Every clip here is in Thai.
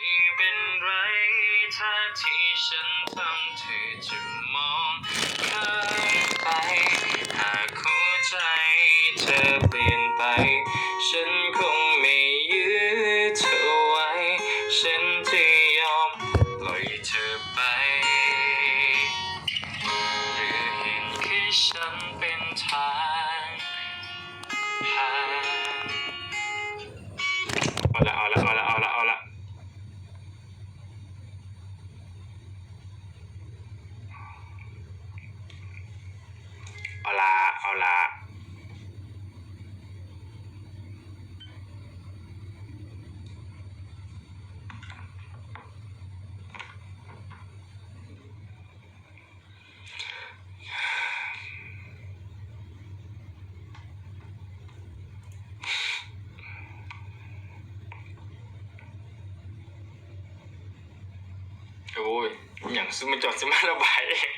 ไม่เป็นไรถ้าที่ฉันทำเธอจะมองข้ามไป หากหัวใจเธอเปลี่ยนไป ฉันคงไม่ยื้อเธอไว้ ฉันจะยอมปล่อยเธอไปหรือเห็นแค่ฉันเป็นทางผ่านเอาละเอาละเอาละเอาละเอาละเอาละเอาละโอ้ย อย่งซึมาจอดซึมาระบายเอง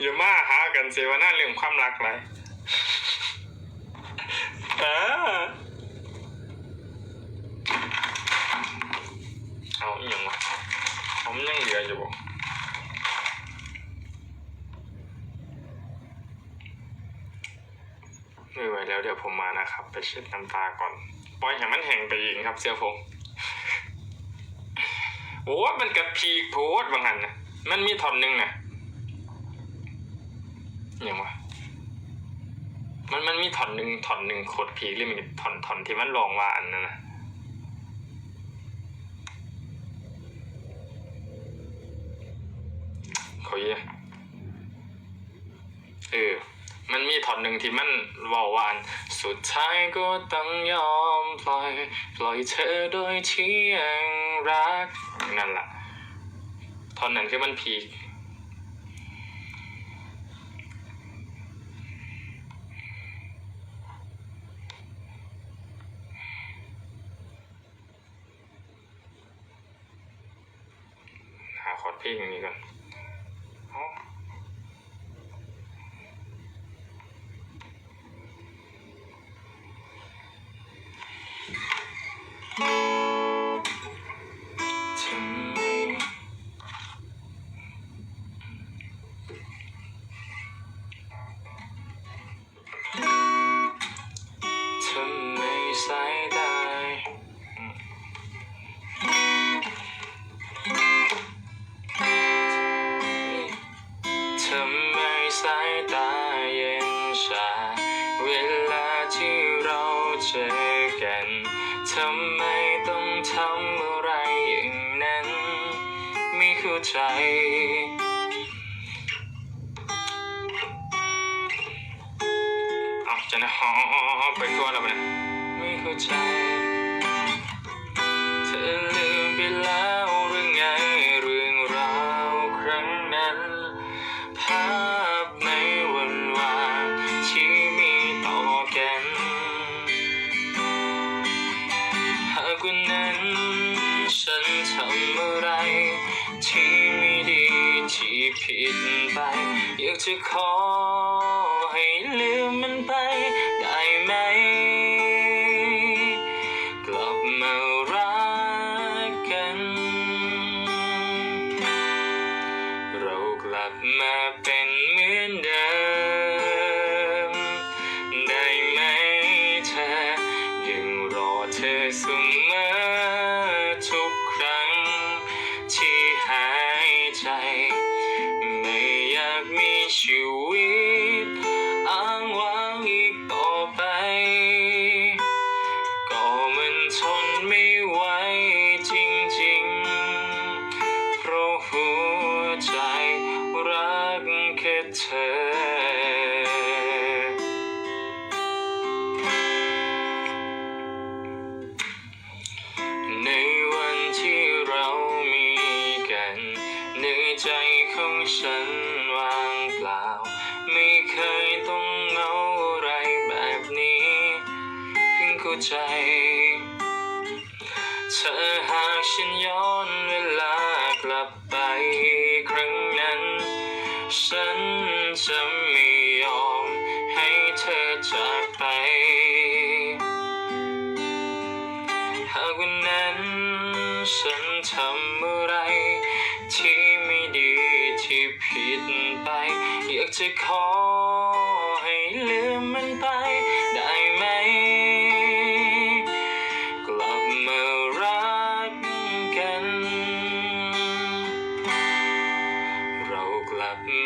อย่ามาหากันเสวนาเรื่องความรักเลยเออเอาอย่างวะผมยังเหลืออยู่บ่ไม่ไหวแล้วเดี๋ยวผมมานะครับ ไปเช็ดน้ำตาก่อน ปล่อยให้มันแห้งไปเองครับเสื้อผม โอ้มันกับพีโพดบางหันนะมันมีท่อนหนึ่งนะอย่างวะมันมันมีท่อนหนึ่งท่อนหนึ่งโคตรพีกเลยมีท่อนท่อนที่มันลองว่าอันนั้นนะเขาเยอะเออ มันมีท่อนหนึ่งที่มันเว่าว่าอันสุดท้ายก็ต้องยอมปล่อย ปล่อยเธอโดยที่ยังรัก นั่นแหละท่อนนั้นคือมันพีคหาคอร์ดเพลงอย่างนี้ก่อน ใจ เอาจะนะฮอไปทั่วแล้วนะไม่เข้าใจ เธอลืมไปแล้ว จะขอให้ลืมมันไปได้ไหม กลับมารักกัน เรากลับมาเป็น ธอหากฉันย้อนเวลากลับไปครั้งนั้น ฉันจะไม่ยอมให้เธอจากไป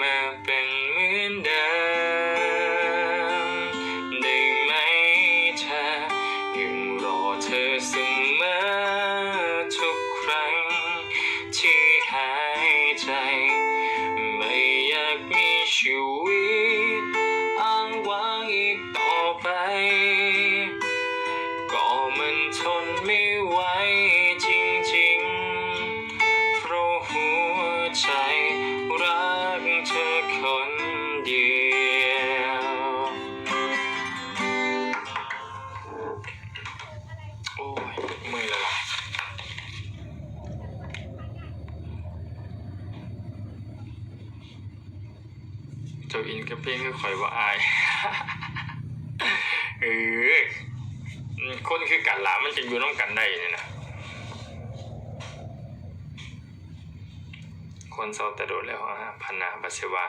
มาเป็นเหมือนเดิมได้ไหมเธอยังรอเธอเสมอทุกครั้ง ที่หายใจ ไม่อยากมีชีวิตอ้างว้างอีกต่อไป เจ้าอินกับเพลงคือข่อยว่าอายเออคนคือกันหลามันจะอยู่น้องกันได้เนี่ยนะคนเศร้าแต่โดดแล้วฮะพันนาบัสวา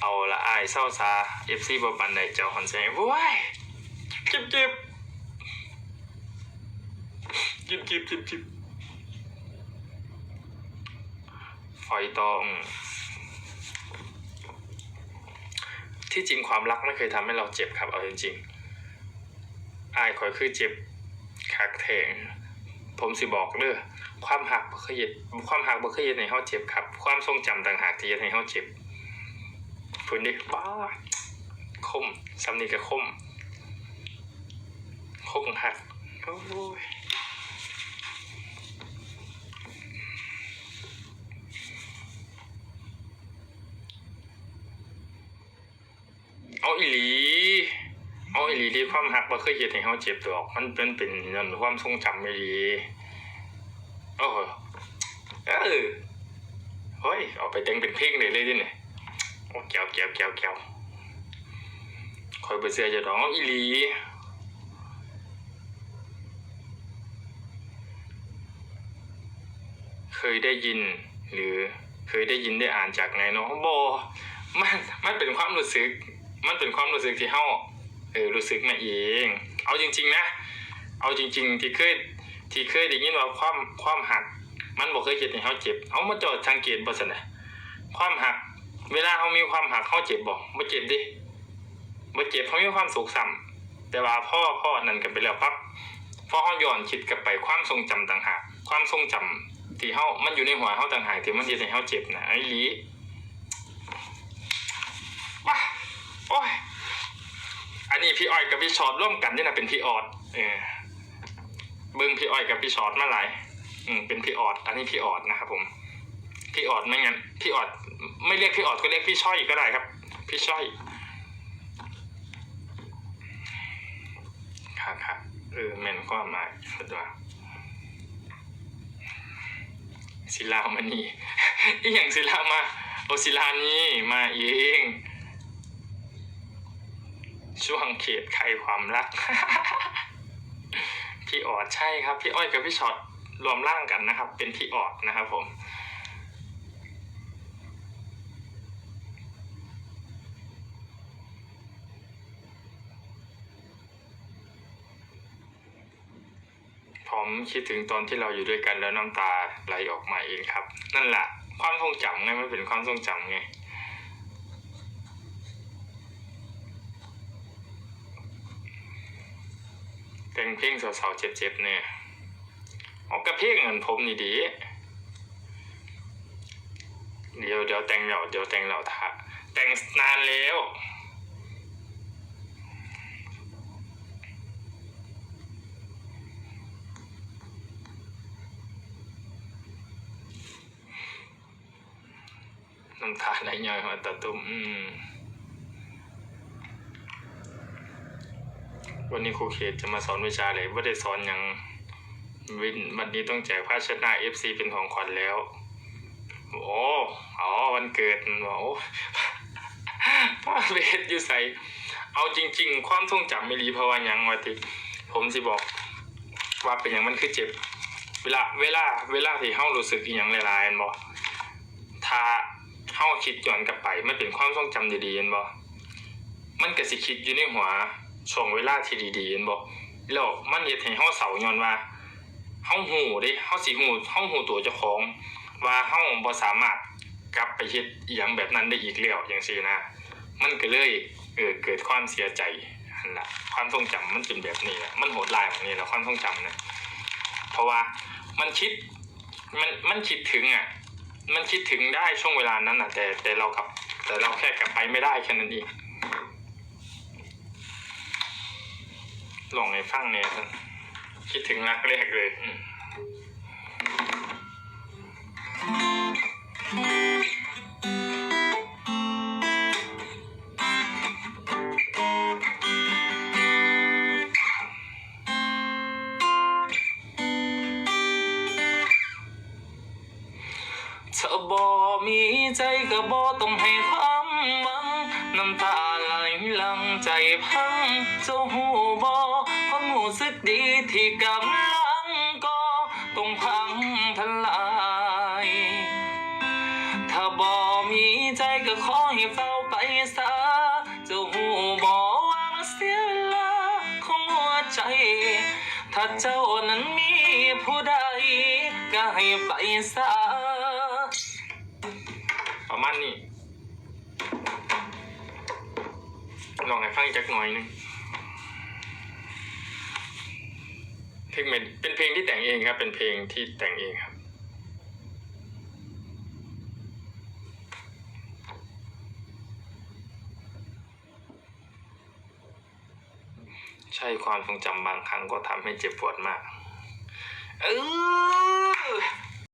เอาละอายเศร้าซาเอฟซีบอปันใดเจ้าคอนเสิร์ตว้ายจิบจิบจิบจิบจิบจิบ ฝอยตองที่จริงความรักไม่เคยทำให้เราเจ็บครับเอาจริงๆอายคอยคือเจ็บคักแทงผมสิบอกเด้อความหักบ่เคยเฮ็ดความหักบ่เคยเฮ็ดให้เฮาเจ็บครับ ความทรงจำต่างหากที่เฮ็ดให้เฮาเจ็บพุ่นดิบ้าคมสำนีก็คมคมหักโอ้ย อาอีหลีเอาอีหลีที่ความหักบ่เคยเฮ็ดให้เฮาเจ็บดอก มันเป็นเป็นย้อนความทรงจำไม่ดีโอ้โหเออเฮ้ยเอาไปแต่งเป็นเพลงเลยเลยดิเนี่ยโอ้แก้วแก้วแก้วแก้วคอยไปเสียจะร้องอีหลีเคยได้ยิน หรือเคยได้ยินได้อ่านจากไหนเนาะบอมันมันเป็นความรู้สึก มันเป็นความรู้สึกที่เฮาเออรู้สึกมาเอง เอาจริง ๆ นะ เอาจริง ๆ ที่เคยที่เคยได้ยินว่าความความหัก มันบอกเคยเจ็บให้เขาเจ็บ เอามาจอดสังเกตบ่สนนะความหัก เวลาเขามีความหักเขาเจ็บบ่ไม่เจ็บดิไม่เจ็บเขามีความสุขซ้ำแต่ว่าพ่อพ่อนั่นกันไปแล้วปั๊บพอเขาย้อนคิดกลับไปความทรงจำต่างหากความทรงจำที่เขามันอยู่ในหัวเขาต่างหากที่มันเฮ็ดให้เขาเจ็บนะไอ้หลีว้า โอ้ย อันนี้พี่อ้อยกับพี่ชอตร่วมกันนี่นะเป็นพี่ออด เออเบิ้งพี่อ้อยกับพี่ชอตมาหลายอืมเป็นพี่ออด อันนี้พี่ออดนะครับผม พี่ออดไม่งั้น พี่ออด ไม่เรียกพี่ออดก็เรียกพี่ช่อยก็ได้ครับ พี่ช่อยครับครับเออแมนความาสุดว่าศิลามานี่อีหยังศิลามาโอศิลานี่มาเอง ช่วงเขตใครความรัก พี่ออดใช่ครับ พี่อ้อยกับพี่ช็อตรวมร่างกันนะครับ เป็นพี่ออดนะครับผมผมคิดถึงตอนที่เราอยู่ด้วยกันแล้วน้ำตาไหลออกมาเองครับ นั่นแหละความทรงจำไงมันเป็นความทรงจำไง แต่งเพลงสาวๆเจ็บๆเนี่ยออกกระเพลงเงินผมนี่ดี เดี๋ยวเดี๋ยวแต่งแล้วเดี๋ยวแต่งแล้วท่าแต่งนานแล้วน้ำตาไหลย้อยหัวตาตุ่มอืม วันนี้ครูเขตจะมาสอนวิชาอะไรไม่ได้สอนหยังวินวันนี้ต้องแจกผ้าเช็ดหน้า FC เป็นของขวัญแล้ว โอ้อ๋อวันเกิดโอ้ผ้าเวทอยู่ใส่เอาจริง ๆ ความทรงจำไม่รีเพราะว่ายังวะติผมสิบอกว่าเป็นอย่างมันคือเจ็บ เวลาเวลา เวลาที่เฮารู้สึกอย่างหลายๆแม่นบ่ถ้าเฮาคิดย้อนกลับไปมันเป็นความทรงจำดีๆแม่นบ่มันก็สิคิดอยู่ในหัว ช่วงเวลาที่ดีๆแม่นบ่แล้วมันเฮ็ดให้เฮาเศร้าย้อนว่าเฮาฮู้เด้เฮาสิฮู้เฮาฮู้ตัวเจ้าของ ว่าเฮาบ่สามารถกลับไปเฮ็ดอีหยังแบบนั้นได้อีกแล้วจังซี่นะ มันก็เลยเออเกิดความเสียใจนั่นละความทรงจำมันเป็นแบบนี้แหละมันโหดร้ายแบบนี้แหละความทรงจำเนี่ยเพราะว่ามันคิดมันมันคิดถึงอะ มันคิดถึงได้ช่วงเวลานั้นอะ แต่แต่เรากลับ แต่เราแค่กลับไปไม่ได้แค่นั้นเอง ลองให้ฟังเนี่ยท่านคิดถึงรักแรกเลยอืมเธอบ่มีใจก็บ่ต้องให้ความหวัง น้ำตาไหลหลังใจพัง กำลังก็ต้องพังทลายถ้าบ่มีใจก็ขอให้เฝ้าไปซะจ้าหูบ่ว่ามันเสียเวลาของหัวใจ ถ้าเจ้านั้นมีผู้ใดก็ให้ไปซะประมาณนี้ลองให้ฟังอีกจักหน่อยหนึง เพลงเป็นเพลงที่แต่งเองครับ เป็นเพลงที่แต่งเองครับใช่ความทรงจำบางครั้งก็ทำให้เจ็บปวดมาก เออ